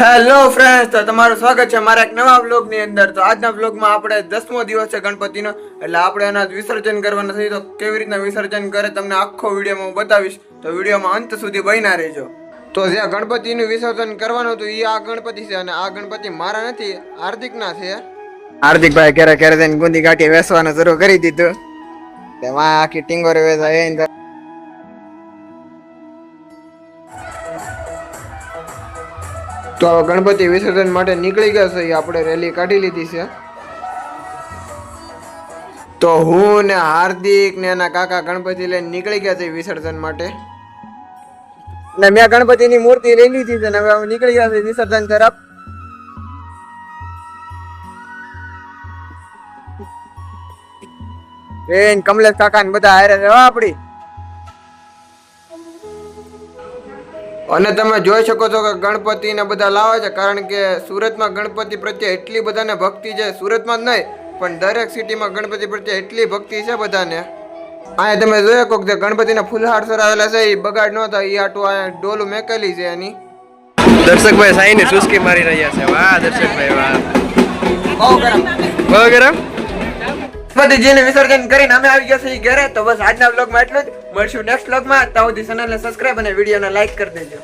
Hello friends તો તમારું સ્વાગત છે મારા એક નવા વ્લોગની અંદર. તો આજના વ્લોગમાં આપણે દસમો દિવસ છે ગણપતિનો, એટલે આપણે એના વિસર્જન કરવાના છે. તો કેવી રીતના વિસર્જન કરે તમને આખો વિડીયોમાં હું બતાવીશ. તો વિડીયોમાં અંત સુધી બન્યા રહેજો. તો જ્યાં ગણપતિનું વિસર્જન કરવાનું હતું એ આ ગણપતિ છે અને આ ગણપતિ મારા નથી, હાર્દિકના છે. હાર્દિકભાઈ ક્યારે ક્યારે તેને ગુંદી કાઢી વેસવાનું શરૂ કરી દીધું. તેમાં આખી ટીંગોરે વેસાય તો ગણપતિ વિસર્જન માટે નીકળી ગયા છે આપણે રેલી કાઢી લીધી છે. તો હું ને હાર્દિક ને એના કાકા ગણપતિ લઈને નીકળી ગયા છે વિસર્જન માટે. ને મેં ગણપતિની મૂર્તિ લઈ લીધી છે ને હવે નીકળી ગયા છે વિસર્જન તરફ. બેન કમલેશ કાકા ને બધા હારે છે આપડી. અને તમે જોઈ શકો છો કે ગણપતિને બધા લાવે છે કારણ કે સુરતમાં ગણપતિ પ્રત્યે એટલી બધાને ભક્તિ છે. સુરતમાં જ નહીં પણ દરેક સિટીમાં ગણપતિ પ્રત્યે એટલી ભક્તિ છે બધાને. અહીંયા તમે જોઈ શકો કે ગણપતિના ફૂલહાર સરાવેલા છે એ બગાડ ન થાય. એ આટું અહીંયા ડોલું મેકેલી છે એની. દર્શકભાઈ સાઈની સુસ્કી મારી રહ્યા છે. વાહ દર્શકભાઈ વાહ. બહુ ગરમ. બહુ ગરમ? ગણપતિજીને વિસર્જન કરીને અમે આવી ગયા છીએ ઘરે, તો બસ આજના બ્લોગમાં એટલું જ. મળશું નેક્સ્ટ બ્લોગમાં ત્યાં સુધી ચેનલને સબસ્ક્રાઇબ અને વિડીયોને લાઈક કરી દેજો.